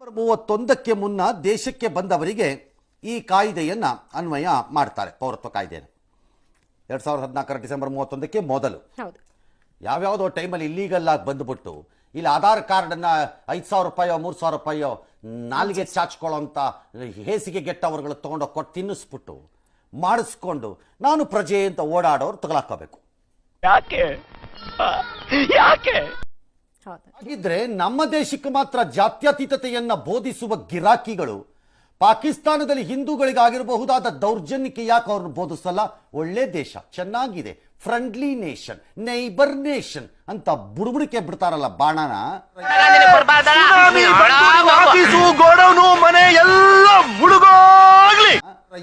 November ಮೂವತ್ತೊಂದಕ್ಕೆ ಮುನ್ನ ದೇಶಕ್ಕೆ ಬಂದವರಿಗೆ ಈ ಕಾಯ್ದೆಯನ್ನ ಅನ್ವಯ ಮಾಡ್ತಾರೆ ಪೌರತ್ವ ಕಾಯ್ದೆಯನ್ನು. ಎರಡ್ ಸಾವಿರದ ಹದಿನಾಲ್ಕರ ಡಿಸೆಂಬರ್ ಮೂವತ್ತೊಂದಕ್ಕೆ ಮೊದಲು. ಹೌದು. ಯಾವ್ಯಾವುದೋ ಟೈಮಲ್ಲಿ ಇಲ್ಲೀಗಲ್ ಆಗಿ ಬಂದ್ಬಿಟ್ಟು ಇಲ್ಲಿ ಆಧಾರ್ ಕಾರ್ಡನ್ನು ಐದು ಸಾವಿರ ರೂಪಾಯೋ ಮೂರು ಸಾವಿರ ರೂಪಾಯೋ ನಾಲಿಗೆ ಚಾಚ್ಕೊಳ್ಳೋಂಥ ಹೇಸಿಗೆ ಗೆಟ್ಟವರುಗಳು ತೊಗೊಂಡೋಗಿ ಕೊಟ್ಟು ತಿನ್ನಿಸ್ಬಿಟ್ಟು ಮಾಡಿಸ್ಕೊಂಡು ನಾನು ಪ್ರಜೆ ಅಂತ ಓಡಾಡೋರು ತಗೊಳಕೋಬೇಕು ಯಾಕೆ? ಯಾಕೆ? ಹಾಗಿದ್ರೆ ನಮ್ಮ ದೇಶಕ್ಕೆ ಮಾತ್ರ ಜಾತ್ಯತೀತತೆಯನ್ನ ಬೋಧಿಸುವ ಗಿರಾಕಿಗಳು ಪಾಕಿಸ್ತಾನದಲ್ಲಿ ಹಿಂದೂಗಳಿಗಾಗಿರಬಹುದಾದ ದೌರ್ಜನ್ಯಕ್ಕೆ ಯಾಕೆ ಅವ್ರನ್ನ ಬೋಧಿಸಲ್ಲ? ಒಳ್ಳೆ ದೇಶ ಚೆನ್ನಾಗಿದೆ. ಫ್ರೆಂಡ್ಲಿ ನೇಷನ್ ನೈಬರ್ ನೇಷನ್ ಅಂತ ಬುಡುಬುಡಿಕೆ ಬಿಡ್ತಾರಲ್ಲ ಬಾಣನ? ಮನೆ ಎಲ್ಲ ಮುಳುಗೋಗ್ಲಿ.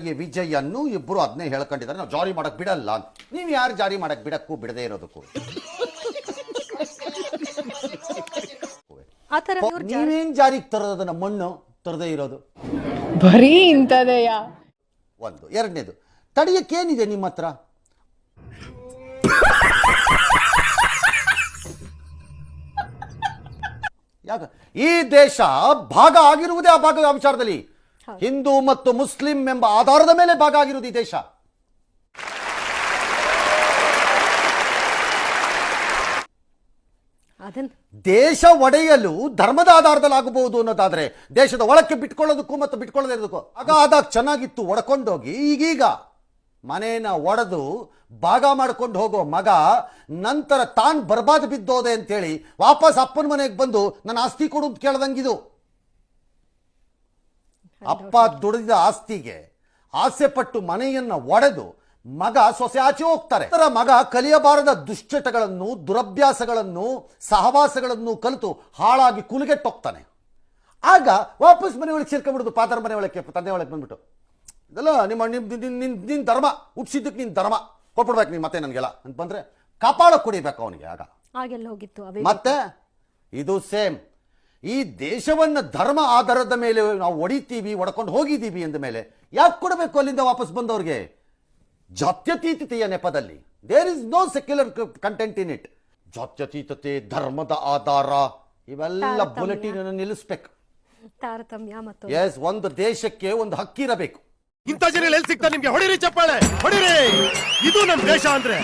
ಈ ವಿಜಯನ್ನು ಇಬ್ರು ಅದನ್ನೇ ಹೇಳ್ಕೊಂಡಿದ್ದಾರೆ. ನಾವು ಜಾರಿ ಮಾಡಕ್ ಬಿಡಲ್ಲ ನೀವು ಯಾರು ಜಾರಿ ಮಾಡಕ್ ಬಿಡಕ್ಕೂ ಬಿಡದೇ ಇರೋದಕ್ಕೂ. ನೀವೇನ್ ಜಾರಿಗೆ ತರೋದನ್ನ ಮಣ್ಣು ತರದೇ ಇರೋದು? ಬರೀ ಇಂಥದೆಯ? ಒಂದು. ಎರಡನೇದು ತಡೆಯಕ್ಕೇನಿದೆ ನಿಮ್ಮ ಹತ್ರ ಯಾಕ? ಈ ದೇಶ ಭಾಗ ಆಗಿರುವುದೇ ಆ ಭಾಗದ ವಿಚಾರದಲ್ಲಿ. ಹಿಂದೂ ಮತ್ತು ಮುಸ್ಲಿಂ ಎಂಬ ಆಧಾರದ ಮೇಲೆ ಭಾಗ ಆಗಿರುವುದು ಈ ದೇಶ ಅದನ್ನ ದೇಶ ಒಡೆಯಲು ಧರ್ಮದ ಆಧಾರದಲ್ಲಿ ಆಗಬಹುದು ಅನ್ನೋದಾದ್ರೆ ದೇಶದ ಒಳಕ್ಕೆ ಬಿಟ್ಕೊಳ್ಳೋದಕ್ಕೂ ಮತ್ತು ಬಿಟ್ಕೊಳ್ಳದೇ ಇರೋದಕ್ಕೂ ಆಗ ಆದಾಗ ಚೆನ್ನಾಗಿತ್ತು ಒಡ್ಕೊಂಡೋಗಿ. ಈಗೀಗ ಮನೇನ ಒಡೆದು ಭಾಗ ಮಾಡ್ಕೊಂಡು ಹೋಗೋ ಮಗ ನಂತರ ತಾನು ಬರ್ಬಾದ್ ಬಿದ್ದೋದೆ ಅಂತೇಳಿ ವಾಪಸ್ ಅಪ್ಪನ ಮನೆಗೆ ಬಂದು ನನ್ನ ಆಸ್ತಿ ಕೊಡು ಅಂತ ಕೇಳ್ದಂಗಿದು. ಅಪ್ಪ ದುಡಿದ ಆಸ್ತಿಗೆ ಆಸೆ ಪಟ್ಟು ಮನೆಯನ್ನ ಒಡೆದು ಮಗ ಸೊಸೆ ಆಚೆ ಹೋಗ್ತಾರೆ. ಅದರ ಮಗ ಕಲಿಯಬಾರದ ದುಶ್ಚಟಗಳನ್ನು ದುರಭ್ಯಾಸಗಳನ್ನು ಸಹವಾಸಗಳನ್ನು ಕಲಿತು ಹಾಳಾಗಿ ಕುಲಿಗೆಟ್ಟೋಗ್ತಾನೆ ಆಗ ವಾಪಸ್ ಮನೆಯೊಳಗೆ ಒಳಗೆ ಸೇರ್ಕೊಂಡ್ಬಿಡುದು ಪಾತ್ರ ಮನೆ ಒಳಗೆ ತಂದೆ ಒಳಗೆ ಬಂದ್ಬಿಟ್ಟು. ಇದೆಲ್ಲ ನಿಮ್ಮ ನಿಮ್ ನಿನ್ ನಿನ್ ನಿನ್ ಧರ್ಮ ಹುಟ್ಟಿಸಿದ್ದಕ್ಕೆ ನಿನ್ ಧರ್ಮ. ಕೊಟ್ಬಿಡ್ಬೇಕು ನೀವು ಮತ್ತೆ ನನಗೆಲ್ಲ ಅಂತ ಬಂದ್ರೆ ಕಾಪಾಡ ಕುಡಿಬೇಕು ಅವನಿಗೆ ಆಗ. ಆಗೆಲ್ಲ ಹೋಗಿತ್ತು ಮತ್ತೆ ಇದು ಸೇಮ್. ಈ ದೇಶವನ್ನ ಧರ್ಮ ಆಧಾರದ ಮೇಲೆ ನಾವು ಹೊಡಿತೀವಿ ಹೊಡ್ಕೊಂಡು ಹೋಗಿದ್ದೀವಿ ಅಂದ ಮೇಲೆ ಯಾಕೆ ಕೊಡಬೇಕು ಅಲ್ಲಿಂದ ವಾಪಸ್ ಬಂದವ್ರಿಗೆ? ಜಾತ್ಯತೀತತೆಯ ನೆಪದಲ್ಲಿ. There is no secular content in it ಜಾತ್ಯತೀತತೆ ಧರ್ಮದ ಆಧಾರ ಇವೆಲ್ಲ. ಬುಲೆಟಿನ್ ನಿಲ್ಲಿಸ್ಬೇಕು. ತಾರತಮ್ಯ ಮತ್ತು ಎಸ್ ಒಂದು ದೇಶಕ್ಕೆ ಒಂದು ಹಕ್ಕಿರಬೇಕು. ಇಂಥ ಜನ ಎಲ್ಲಿ ಸಿಗ್ತಾರೆ ನಿಮ್ಗೆ? ಹೊಡಿರಿ ಚಪ್ಪಾಳೆ ಹೊಡಿರಿ! ಇದು ನಮ್ ದೇಶ ಅಂದ್ರೆ.